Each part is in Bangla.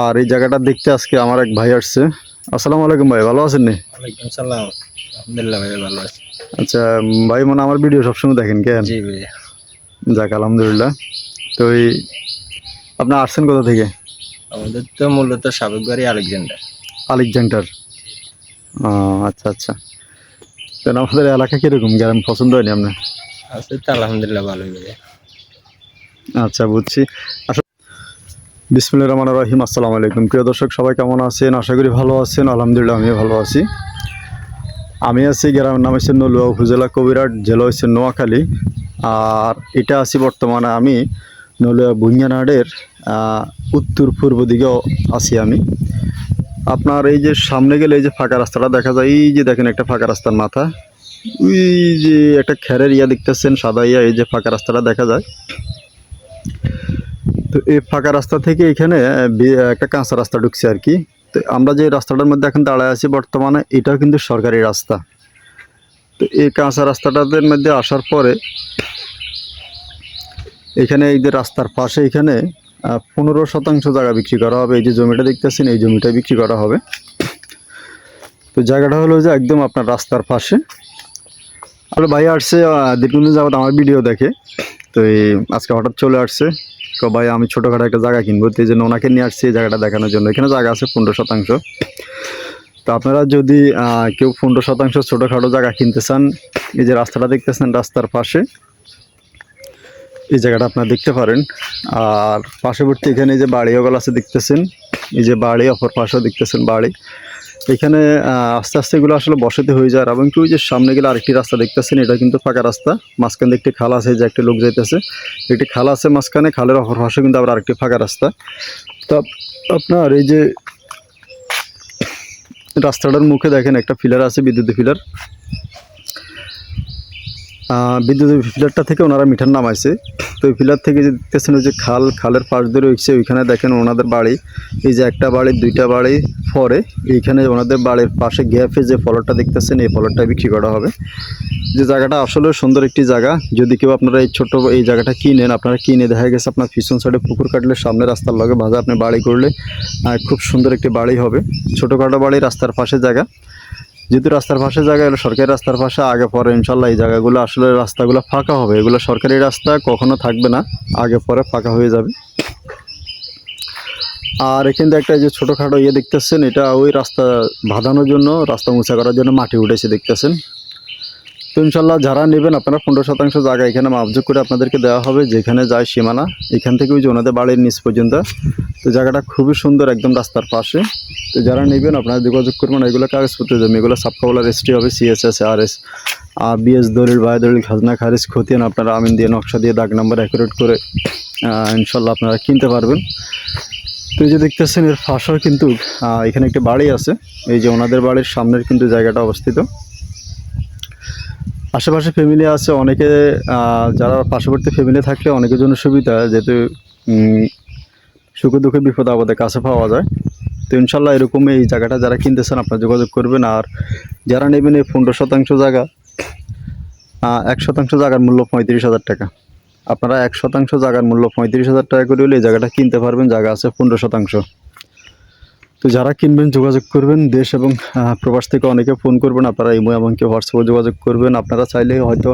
আর এই জায়গাটা দেখতে আজকে আমার এক ভাই আসছে। আসসালামু আলাইকুম ভাই ভালো আছেন নি? ওয়ালাইকুম সালাম আলহামদুলিল্লাহ ভাই ভালো আছি। আচ্ছা ভাই মনে আমার ভিডিও সবসময় দেখেন কেন জি ভাইয়া যাক আলহামদুলিল্লাহ। তো এই আপনি আসছেন কোথা থেকে? আমাদের তো মূলত সাবেক বাড়ি আলেকজান্ডার। আলেকজান্ডার। ও আচ্ছা আচ্ছা। তো আমাদের এলাকা কীরকম? গ্রাম পছন্দ হয়নি আপনার? তো আলহামদুলিল্লাহ ভালোই ভাইয়া আচ্ছা বুঝছি। আসলে বিসমুল্লাহ রহমান রহিম, আসসালামু আলাইকুম। প্রিয় দর্শক, সবাই কেমন আছেন? আশা করি ভালো আছেন। আলহামদুলিল্লাহ, আমিও ভালো আছি। আমি আছি গ্রামের নাম হচ্ছে নলুয়া উপজেলা কবিরাট জেলা হচ্ছে নোয়াখালী। আর এটা আছি বর্তমানে আমি নলুয়া ভুঞ্জানাডের উত্তর পূর্ব দিকেও আছি আমি। আপনার এই যে সামনে গেলে এই যে ফাঁকা রাস্তাটা দেখা যায়, এই যে দেখেন একটা ফাঁকা রাস্তার মাথা। ওই যে একটা খেরের ইয়া দেখতেছেন, সাদা ইয়া, এই যে ফাঁকা রাস্তাটা দেখা যায়। তো এই ফাঁকা রাস্তা থেকে এখানে একটা কাঁচা রাস্তা ঢুকছে আর কি। তো আমরা যে রাস্তাটার মধ্যে এখন দাঁড়ায় আছি বর্তমানে, এটাও কিন্তু সরকারি রাস্তা। তো এই কাঁচা রাস্তাটাদের মধ্যে আসার পরে, এখানে এই যে রাস্তার পাশে এখানে পনেরো শতাংশ জায়গা বিক্রি করা হবে। এই যে জমিটা দেখতেছেন, এই জমিটা বিক্রি করা হবে। তো জায়গাটা হলো যে একদম আপনার রাস্তার পাশে। আর ভাই আসছে দীর্ঘদিন যাবত আমার ভিডিও দেখে। তো এই, আজকে হঠাৎ চলে আসছে। ভাই আমি ছোটোখাটো একটা জায়গা কিনবো এই জন্য ওনাকে নিয়ে আসছি এই জায়গাটা দেখানোর জন্য। এখানে জায়গা আছে পনেরো শতাংশ। তো আপনারা যদি কেউ পনেরো শতাংশ ছোটোখাটো জায়গা কিনতে চান, এই যে রাস্তাটা দেখতেছেন রাস্তার পাশে, এই জায়গাটা আপনারা দেখতে পারেন। আর পার্শ্ববর্তী এখানে যে বাড়ি ওগুলো আছে দেখতেছেন, এই যে বাড়ি, অপর পাশেও দেখতেছেন বাড়ি। এখানে আস্তে আস্তে এগুলো আসলে বসতি হয়ে যায়। এবং কি ওই যে সামনে গেলে আরেকটি রাস্তা দেখতেছেন, এটা কিন্তু ফাঁকা রাস্তা। মাঝখান দিয়ে একটি খাল আছে, যে একটি লোক যাইতেছে। একটি খাল আছে মাঝখানে, খালের অপর পাশে কিন্তু আবার আরেকটি ফাঁকা রাস্তা। তো আপনার এই যে রাস্তাটার মুখে দেখেন একটা ফিলার আছে, বিদ্যুৎ ফিলার। বিদ্যুৎ ফিলারটা থেকে ওনারা মিঠার নামাইছে। তো ওই ফিলার থেকে যে দেখতেছেন ওই যে খাল, খালের পাশ ধরে রয়েছে ওইখানে দেখেন ওনাদের বাড়ি। এই যে একটা বাড়ি, দুইটা বাড়ি পরে। এইখানে ওনাদের বাড়ির পাশে গ্যাপে যে ফলটা দেখতেছেন, এই ফলটা বিক্রি করা হবে। যে জায়গাটা আসলে সুন্দর একটি জায়গা। যদি কেউ আপনারা এই ছোট এই জায়গাটা কিনেন, আপনারা কিনে দেখা গেছে আপনার পিছন সাইডে পুকুর কাটলে সামনে রাস্তার লগে ভাজা আপনি বাড়ি করলে খুব সুন্দর একটি বাড়ি হবে। ছোটোখাটো বাড়ি, রাস্তার পাশে জায়গা। যেহেতু রাস্তার পাশে জায়গা এলো সরকারি রাস্তার পাশে, আগে পরে ইনশাল্লাহ এই জায়গাগুলো আসলে রাস্তাগুলো ফাঁকা হবে। এগুলো সরকারি রাস্তা কখনো থাকবে না, আগে পরে ফাঁকা হয়ে যাবে। আর এখান একটা যে ছোটোখাটো ইয়ে দেখতেছেন, এটা ওই রাস্তা বাঁধানোর জন্য, রাস্তা উঁচা করার জন্য মাটি উঠেছে দেখতেছেন। তো ইনশাল্লাহ যারা নেবেন, আপনারা পনেরো শতাংশ জায়গা এখানে মাপযোগ করে আপনাদেরকে দেওয়া হবে, যেখানে যায় সীমানা, এখান থেকে ওই যে ওনাদের বাড়ির নিচ পর্যন্ত। তো জায়গাটা খুবই সুন্দর একদম রাস্তার পাশে। তো যারা নেবেন, আপনারা যোগাযোগ করবেন এগুলো কাগজপত্র জমি, এগুলো সাবকাওয়ালা রেজিস্ট্রি হবে সিএসএস আর এস বিএস দলিল, বায় দলিল, খাজনা, খারিজ, খতিয়ান, আপনারা আমিন দিয়ে, নকশা দিয়ে, দাগ নাম্বার অ্যাকুরেট করে ইনশাল্লাহ আপনারা কিনতে পারবেন। তো এই যে দেখতেছেন, এর পাশেও কিন্তু এখানে একটি বাড়ি আছে। এই যে ওনাদের বাড়ির সামনের কিন্তু জায়গাটা অবস্থিত। আশেপাশে ফ্যামিলি আছে, অনেকে যারা পার্শ্ববর্তী ফ্যামিলি থাকলে অনেকের জন্য সুবিধা, যেহেতু সুখে দুঃখে বিপদ আপদে কাছে পাওয়া যায়। তো ইনশাল্লাহ এরকম এই জায়গাটা যারা কিনতেছেন, আপনারা যোগাযোগ করবেন। আর যারা নেবেন এই পনেরো শতাংশ জায়গা এক শতাংশ জায়গার মূল্য পঁয়ত্রিশ হাজার টাকা। আপনারা এক শতাংশ জায়গার মূল্য পঁয়ত্রিশ হাজার টাকা করে হলে এই জায়গাটা কিনতে পারবেন। জায়গা আছে পনেরো শতাংশ। তো যারা কিনবেন, যোগাযোগ করবেন। দেশ এবং প্রবাস থেকে অনেকে ফোন করবেন। আপনারা ইমো এমনকি হোয়াটসঅ্যাপে যোগাযোগ করবেন। আপনারা চাইলে হয়তো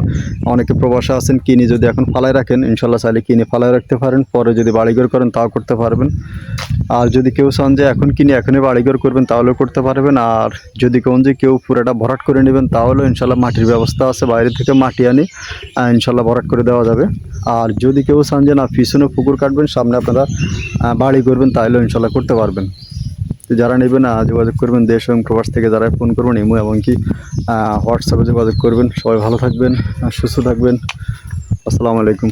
অনেকে প্রবাসে আছেন, কিনে যদি এখন ফালায় রাখেন ইনশাল্লাহ চাইলে কিনে ফালায় রাখতে পারেন। পরে যদি বাড়িঘর করেন, তাও করতে পারবেন। আর যদি কেউ চান যে এখন কিনে, এখনই বাড়িঘর করবেন, তাহলেও করতে পারবেন। আর যদি কোন যে কেউ পুরোটা ভরাট করে নেবেন, তাহলেও ইনশাল্লাহ মাটির ব্যবস্থা আছে। বাইরে থেকে মাটি আনি ইনশাল্লাহ ভরাট করে দেওয়া যাবে। আর যদি কেউ চান যে না, পিছনে পুকুর কাটবেন, সামনে আপনারা বাড়ি করবেন তাহলেও ইনশাল্লাহ করতে পারবেন। যারা নেবে না, যোগাযোগ করবেন দেশ এবং প্রবাস থেকে যারা ফোন করবেন, ইমো এমনকি হোয়াটসঅ্যাপে যোগাযোগ করবেন। সবাই ভালো থাকবেন, সুস্থ থাকবেন। আসসালামু আলাইকুম।